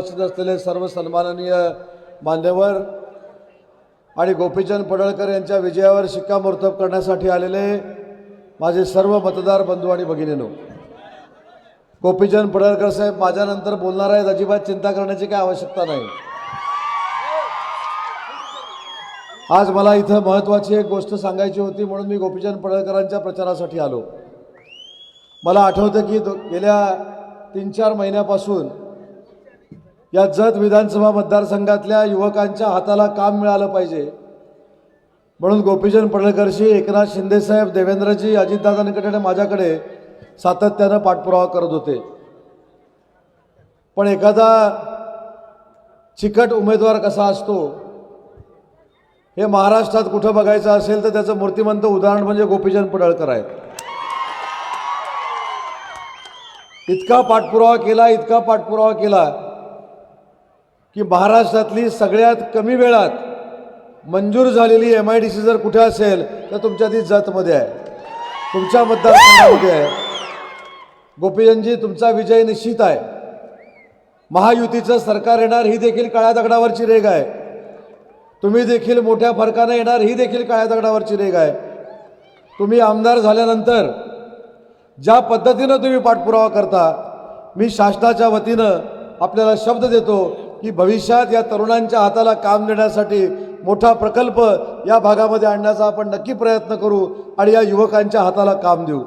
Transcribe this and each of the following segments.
उपस्थित असलेले सर्व सन्माननीय मान्यवर आणि गोपीचंद पडळकर यांच्या विजयावर शिक्कामोर्तब करण्यासाठी आलेले माझे सर्व मतदार बंधू आणि भगिनीनो गोपीचंद पडळकर साहेब माझ्यानंतर बोलणार आहेत अजिबात चिंता करण्याची काही आवश्यकता नाही. आज मला इथं महत्त्वाची एक गोष्ट सांगायची होती म्हणून मी गोपीचंद पडळकरांच्या प्रचारासाठी आलो. मला आठवतं की गेल्या तीन चार महिन्यापासून या जत विधानसभा मतदारसंघातल्या युवकांच्या हाताला काम मिळालं पाहिजे. म्हणून गोपीचंद पडळकरशी एकनाथ शिंदेसाहेब देवेंद्रजी अजितदादांकडे आणि माझ्याकडे सातत्यानं पाठपुरावा करत होते. पण एखादा चिकट उमेदवार कसा असतो हे महाराष्ट्रात कुठं बघायचं असेल तर त्याचं मूर्तिमंत उदाहरण म्हणजे गोपीचंद पडळकर आहेत इतका पाठपुरावा केला इतका पाठपुरावा केला की महाराष्ट्रातली सगळ्यात कमी वेळात मंजूर झालेली एम आय डी सी जर कुठे असेल तर तुमच्या ती जतमध्ये आहे. तुमच्या मतदारसंघामध्ये आहे. गोपीजनजी तुमचा विजय निश्चित आहे. महायुतीचं सरकार येणार ही देखील काळ्या दगडावरची रेग आहे. तुम्ही देखील मोठ्या फरकानं येणार ही देखील काळ्या दगडावरची रेग आहे. तुम्ही आमदार झाल्यानंतर ज्या पद्धतीनं तुम्ही पाठपुरावा करता मी शासनाच्या वतीनं आपल्याला शब्द देतो की भविष्यात या तरुणांच्या हाताला काम देण्यासाठी मोठा प्रकल्प या भागामध्ये आणण्याचा आपण नक्की प्रयत्न करू आणि या युवकांच्या हाताला काम देऊ.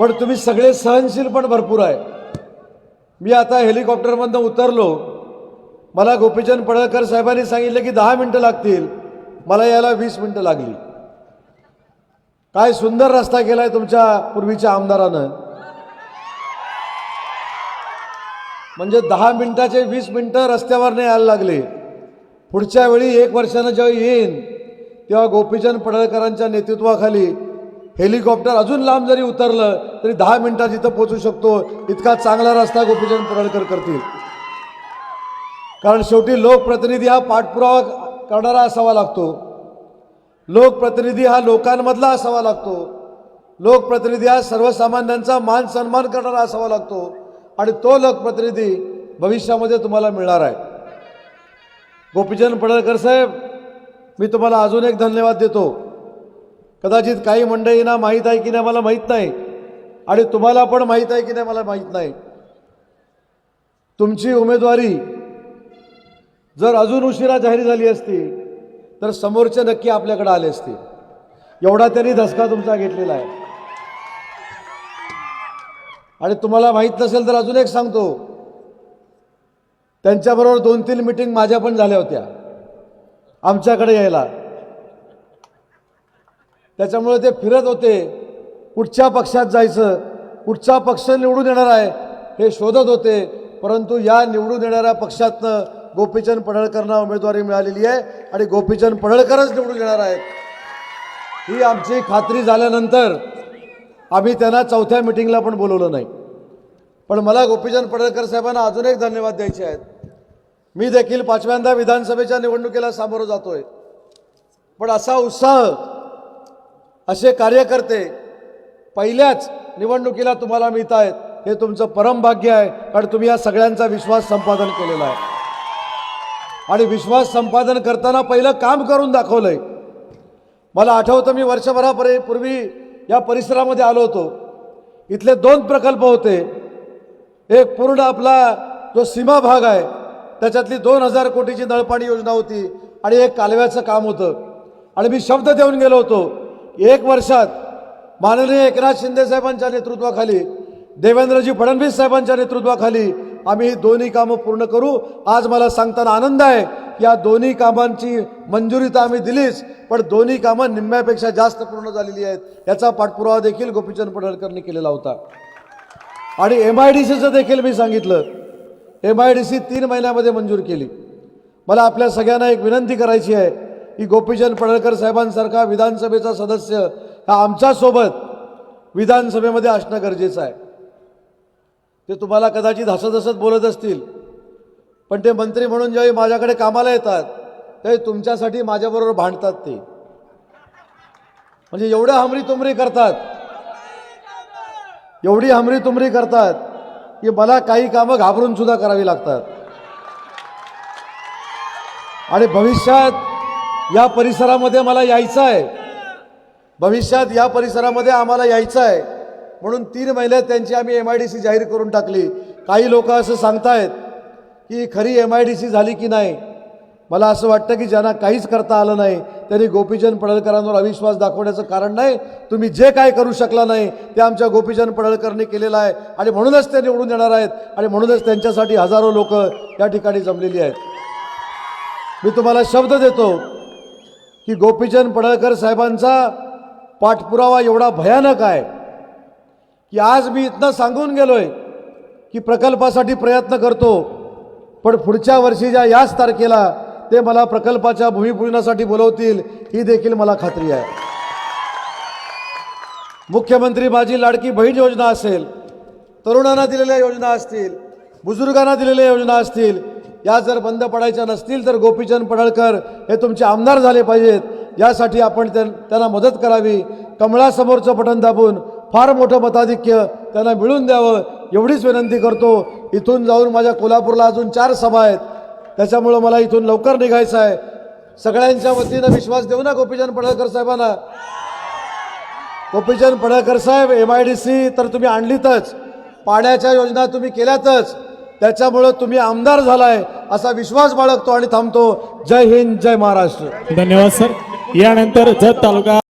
पण तुम्ही सगळे सहनशील पण भरपूर आहे. मी आता हेलिकॉप्टरमधनं उतरलो. मला गोपीचंद पडळकर साहेबांनी सांगितलं की दहा मिनटं लागतील. मला यायला वीस मिनटं लागली. काय सुंदर रस्ता केलाय तुमच्या पूर्वीच्या आमदारानं. म्हणजे दहा मिनटाचे वीस मिनटं रस्त्यावर नाही यायला लागले. पुढच्या वेळी एक वर्षानं जेव्हा येईन तेव्हा गोपीचंद पडळकरांच्या नेतृत्वाखाली हेलिकॉप्टर अजून लांब जरी उतरलं तरी दहा मिनटात इथं पोचू शकतो. इतका चांगला रस्ता गोपीचंद पडळकर करतील. कारण शेवटी लोकप्रतिनिधी हा पाठपुरावा करणारा असावा लागतो. लोकप्रतिनिधी हा लोकांमधला असावा लागतो. लोकप्रतिनिधी हा सर्वसामान्यांचा मान सन्मान करणारा असावा लागतो. आणि तो लोकप्रतिनिधी भविष्यामध्ये तुम्हाला मिळणार आहे. गोपीचंद पडळकर साहेब मी तुम्हाला अजून एक धन्यवाद देतो. कदाचित काही मंडळींना माहीत आहे की नाही मला माहीत नाही. आणि तुम्हाला पण माहीत आहे की नाही मला माहीत नाही. तुमची उमेदवारी जर अजून उशिरा जाहीर झाली असती तर समोरचे नक्की आपल्याकडे आले असते. एवढा त्यांनी धसका तुमचा घेतलेला आहे. आणि तुम्हाला माहीत नसेल तर अजून एक सांगतो. त्यांच्याबरोबर दोन तीन मिटिंग माझ्या पण झाल्या होत्या. आमच्याकडे यायला. त्याच्यामुळे ते फिरत होते. कुठच्या पक्षात जायचं. कुठचा पक्ष निवडून येणार आहे हे शोधत होते. परंतु या निवडून येणाऱ्या पक्षातनं गोपीचंद पडळकरांना उमेदवारी मिळालेली आहे आणि गोपीचंद पडळकरच निवडून येणार आहेत. ही आमची खात्री झाल्यानंतर आम्ही त्यांना चौथ्या मिटिंगला पण बोलवलं नाही. पण मला गोपीचंद पडळकर साहेबांना अजून एक धन्यवाद द्यायचे आहेत. मी देखील पाचव्यांदा विधानसभेच्या निवडणुकीला सामोरं जातोय. पण असा उत्साह असे कार्यकर्ते पहिल्याच निवडणुकीला तुम्हाला मिळत आहेत हे तुमचं परमभाग्य आहे कारण तुम्ही या सगळ्यांचा विश्वास संपादन केलेला आहे. आणि विश्वास संपादन करताना पहिलं काम करून दाखवलंय. मला आठवतं मी वर्षभरापर्यंत पूर्वी या परिसरामध्ये आलो होतो. इथले दोन प्रकल्प होते. एक पूर्ण आपला जो सीमा भाग आहे त्याच्यातली दोन हजार कोटीची नळपाणी योजना होती आणि एक कालव्याचं काम होतं. आणि मी शब्द देऊन गेलो होतो एक वर्षात माननीय एकनाथ शिंदे साहेबांच्या नेतृत्वाखाली देवेंद्रजी फडणवीस साहेबांच्या नेतृत्वाखाली आम्ही ही दोन्ही कामं पूर्ण करू. आज मला सांगताना आनंद आहे. की या दोन्ही कामांची मंजुरी तर आम्ही दिलीच पण दोन्ही कामं निम्म्यापेक्षा जास्त पूर्ण झालेली आहेत. याचा पाठपुरावा देखील गोपीचंद पडळकरनी केलेला होता. आणि एम आय डी सीचं देखील मी सांगितलं. एम आय डी सी तीन महिन्यामध्ये मंजूर केली. मला आपल्या सगळ्यांना एक विनंती करायची आहे की गोपीचंद पडळकर साहेबांसारखा विधानसभेचा सदस्य हा आमच्यासोबत विधानसभेमध्ये असणं गरजेचं आहे. ते तुम्हाला कदाचित हसत हसत बोलत असतील. पण ते मंत्री म्हणून ज्यावेळी माझ्याकडे कामाला येतात त्यावेळी तुमच्यासाठी माझ्याबरोबर भांडतात ते. म्हणजे एवढ्या हमरी तुमरी करतात. एवढी हमरी तुमरी करतात की मला काही कामं घाबरून सुद्धा करावी लागतात. आणि भविष्यात या परिसरामध्ये मला यायचं आहे भविष्यात या परिसरामध्ये आम्हाला यायचं आहे म्हणून तीन महिन्यात त्यांची आम्ही एम आय डी सी जाहीर करून टाकली. काही लोक असं सांगतायत की खरी एम आय डी सी झाली की नाही? मला असं वाटतं की ज्यांना काहीच करता आलं नाही त्यांनी गोपीचंद पडळकरांवर अविश्वास दाखवण्याचं कारण नाही. तुम्ही जे काय करू शकला नाही ते आमच्या गोपीचंद पडळकरने केलेलं आहे आणि म्हणूनच ते निवडून येणार आहेत आणि म्हणूनच त्यांच्यासाठी हजारो लोक या ठिकाणी जमलेली आहेत. मी तुम्हाला शब्द देतो की गोपीचंद पडळकर साहेबांचा पाठपुरावा एवढा भयानक आहे. की आज मी इथनं सांगून गेलोय की प्रकल्पासाठी प्रयत्न करतो पण पुढच्या वर्षीच्या याच तारखेला ते मला प्रकल्पाच्या भूमिपूजनासाठी बोलवतील ही देखील मला खात्री आहे. मुख्यमंत्री माझी लाडकी बहीण योजना असेल तरुणांना दिलेल्या योजना असतील बुजुर्गांना दिलेल्या योजना असतील या जर बंद पडायच्या नसतील तर गोपीचंद पडळकर हे तुमचे आमदार झाले पाहिजेत यासाठी आपण त्यांना मदत करावी कमळासमोरचं बटन दाबून फार मोठं मताधिक्य त्यांना मिळून द्यावं एवढीच विनंती करतो. इथून जाऊन माझ्या कोल्हापूरला अजून चार सभा आहेत. त्याच्यामुळं मला इथून लवकर निघायचं आहे. सगळ्यांच्या वतीनं विश्वास देऊ ना गोपीचंद पडळकर साहेबांना. गोपीचंद पडळकर साहेब एम आय डी सी तर तुम्ही आणलीतच. पाण्याच्या योजना तुम्ही केल्यातच. त्याच्यामुळं तुम्ही आमदार झालाय असा विश्वास बाळगतो आणि थांबतो. जय हिंद जय महाराष्ट्र. धन्यवाद सर. यानंतर जत तालुका